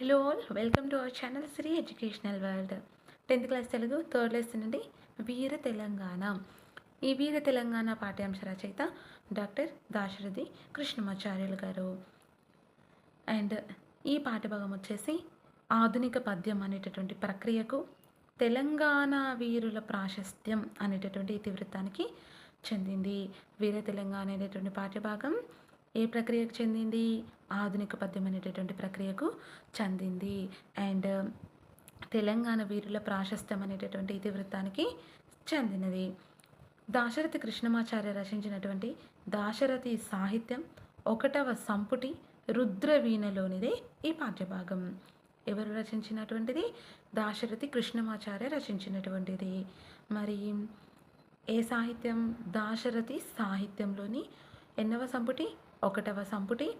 Hello all welcome to our channel Shri educational world. Tenth class Telugu third lesson నుండి వీర తెలంగాణ. ఈ వీర తెలంగాణ పాఠ్యాంశ రచయిత doctor Dasarathi Krishnamacharyulu గారు. అండ్ ఈ పాఠభాగం వచ్చేసి ఆధునిక పద్యం అనేటటువంటి ప్రక్రియకు తెలంగాణ వీరుల ప్రాశస్త్యం అనేటటువంటి ఇతివృత్తానికి చెందింది. వీర తెలంగాణ అనేటటువంటి పాఠ్యభాగం ఏ ప్రక్రియకు చెందింది? ఆధునిక పద్యం అనేటటువంటి ప్రక్రియకు చెందింది. అండ్ తెలంగాణ వీరుల ప్రాశస్త్యం అనేటటువంటి ఇతివృత్తానికి చెందినది. దాశరథి కృష్ణమాచార్య రచించినటువంటి దాశరథి సాహిత్యం ఒకటవ సంపుటి రుద్రవీణలోనిదే ఈ పాఠ్యభాగం. ఎవరు రచించినటువంటిది? దాశరథి కృష్ణమాచార్య రచించినటువంటిది. మరి ఏ సాహిత్యం? దాశరథి సాహిత్యంలోని ఎన్నవ సంపుటి? ఒకటవ సంపుటి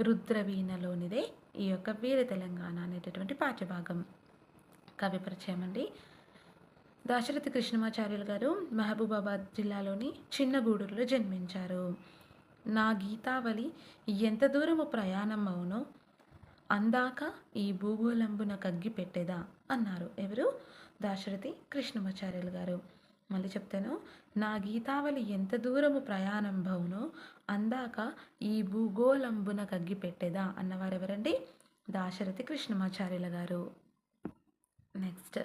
రుద్రవీణలోనిదే ఈ యొక్క వీర తెలంగాణ అనేటటువంటి పాఠ్యభాగం. కవి పరిచయం అండి. దాశరథి కృష్ణమాచార్యులు గారు మహబూబాబాద్ జిల్లాలోని చిన్నగూడూరులో జన్మించారు. నా గీతావళి ఎంత దూరము ప్రయాణం అవునో అందాక ఈ భూగోళంబున కగ్గి పెట్టేదా అన్నారు. ఎవరు? దాశరథి కృష్ణమాచార్యులు గారు. మళ్ళీ చెప్తాను. నా గీతావళి ఎంత దూరము ప్రయాణం భవునో అందాక ఈ భూగోళంబున కగ్గిపెట్టేదా అన్నవారెవరండి? అన్నవారు ఎవరండి దాశరథి కృష్ణమాచార్యుల గారు. నెక్స్ట్.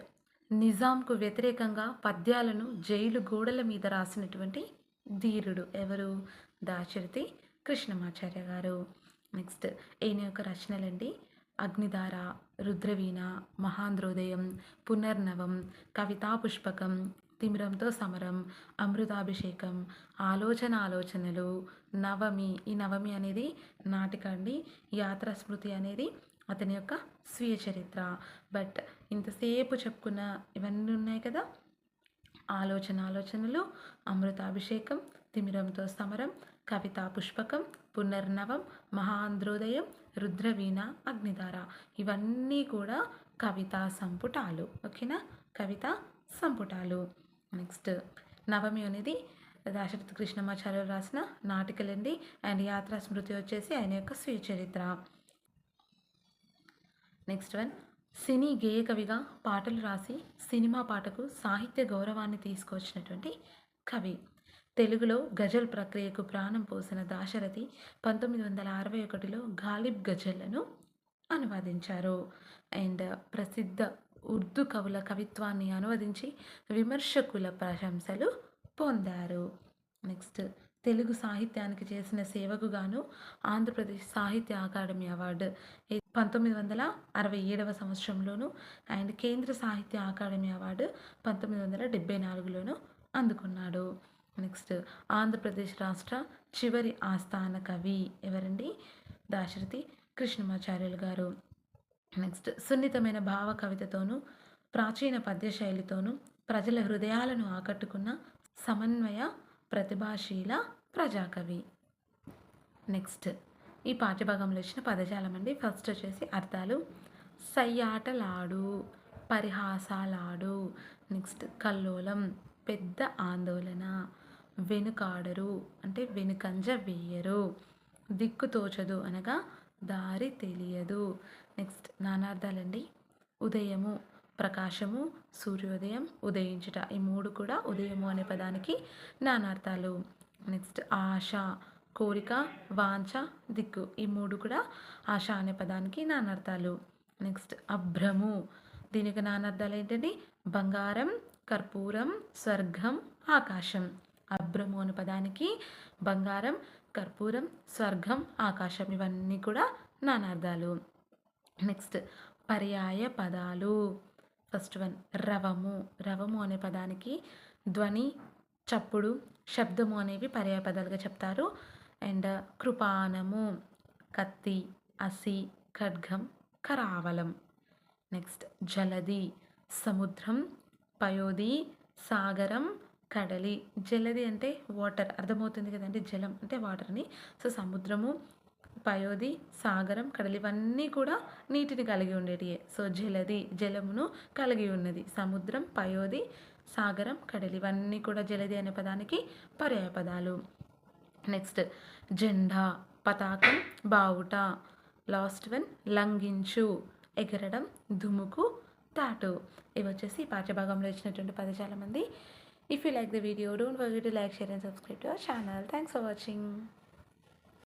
నిజాంకు వ్యతిరేకంగా పద్యాలను జైలు గోడల మీద రాసినటువంటి ధీరుడు ఎవరు? దాశరథి కృష్ణమాచార్య గారు. నెక్స్ట్. ఈయన యొక్క రచనలండి. అగ్నిధార రుద్రవీణ మహాంద్రోదయం పునర్నవం కవితా పుష్పకం తిమిరంతో సమరం అమృతాభిషేకం ఆలోచన ఆలోచనలు నవమి ఈ నవమి అనేది నాటికండి. యాత్ర స్మృతి అనేది అతని యొక్క స్వీయ చరిత్ర. బట్ ఇంతసేపు చెప్పుకున్న ఇవన్నీ ఉన్నాయి కదా. ఆలోచన ఆలోచనలు అమృతాభిషేకం తిమిరంతో సమరం కవితా పుష్పకం పునర్నవం మహాంధ్రోదయం రుద్రవీణ అగ్నిధార. ఇవన్నీ కూడా కవితా సంపుటాలు. ఓకేనా? కవితా సంపుటాలు. నెక్స్ట్ నవమి అనేది దాశరథి కృష్ణమాచార్యులు రాసిన నాటికలండి. అండ్ యాత్రా స్మృతి వచ్చేసి ఆయన యొక్క స్వీయ చరిత్ర నెక్స్ట్ వన్ సినీ గేయ కవిగా పాటలు రాసి సినిమా పాటకు సాహిత్య గౌరవాన్ని తీసుకొచ్చినటువంటి కవి. తెలుగులో గజల్ ప్రక్రియకు ప్రాణం పోసిన దాశరథి పంతొమ్మిది వందల అరవై ఒకటిలో గాలిబ్ గజల్లను అనువాదించారు. అండ్ ప్రసిద్ధ ఉర్దూ కవుల కవిత్వాన్ని అనువదించి విమర్శకుల ప్రశంసలు పొందారు. నెక్స్ట్ తెలుగు సాహిత్యానికి చేసిన సేవకు గాను ఆంధ్రప్రదేశ్ సాహిత్య అకాడమీ అవార్డు పంతొమ్మిది వందల అరవై ఏడవ సంవత్సరంలోను అండ్ కేంద్ర సాహిత్య అకాడమీ అవార్డు పంతొమ్మిది వందల డెబ్బై నాలుగులోను అందుకున్నాడు. నెక్స్ట్ ఆంధ్రప్రదేశ్ రాష్ట్ర చివరి ఆస్థాన కవి ఎవరండి? దాశరథి కృష్ణమాచార్యులు గారు. నెక్స్ట్ సున్నితమైన భావ కవితతోనూ ప్రాచీన పద్య శైలితోనూ ప్రజల హృదయాలను ఆకట్టుకున్న సమన్వయ ప్రతిభాశీల ప్రజాకవి. నెక్స్ట్ ఈ పాఠ్యభాగంలో ఇచ్చిన పదజాలం అండి ఫస్ట్ వచ్చేసి అర్థాలు. సయ్యాటలాడు పరిహాసాలాడు. నెక్స్ట్ కల్లోలం పెద్ద ఆందోళన. వెనుకాడరు అంటే వెనుకంజ వేయరు. దిక్కు తోచదు అనగా దారి తెలియదు. నెక్స్ట్ నానార్థాలండి ఉదయము ప్రకాశము సూర్యోదయం ఉదయించుట. ఈ మూడు కూడా ఉదయము అనే పదానికి నానార్థాలు నెక్స్ట్ ఆశ కోరిక వాంఛ దిక్కు. ఈ మూడు కూడా ఆశ అనే పదానికి నానార్థాలు నెక్స్ట్ అభ్రము. దీనికి నానార్థాలు ఏంటండి? బంగారం కర్పూరం స్వర్గం ఆకాశం. అభ్రము అనే పదానికి బంగారం కర్పూరం స్వర్గం ఆకాశం ఇవన్నీ కూడా నానార్థాలు. నెక్స్ట్ పర్యాయ పదాలు. First one రవము. రవము అనే పదానికి ధ్వని చప్పుడు శబ్దము అనేవి పర్యాయ పదాలుగా చెప్తారు. అండ్ కృపానము కత్తి అసి ఖడ్గం కరావలం. నెక్స్ట్ జలది సముద్రం పయోది సాగరం కడలి. జలది అంటే వాటర్ అర్థమవుతుంది కదండి? జలం అంటే వాటర్ని సో సముద్రము పయోది సాగరం కడలి ఇవన్నీ కూడా నీటిని కలిగి ఉండేటివే సో జలది జలమును కలిగి ఉన్నది. సముద్రం పయోది సాగరం కడలి ఇవన్నీ కూడా జలది అనే పదానికి పర్యాయ పదాలు. నెక్స్ట్ జెండా పతాకం బావుట లాస్ట్ వన్ లంఘించు ఎగరడం దుముకు తాటు. ఇవి వచ్చేసి పాఠ్యభాగంలో ఇచ్చినటువంటి పదజాల మంది If you like the video, don't forget to like, share and subscribe to our channel. Thanks for watching.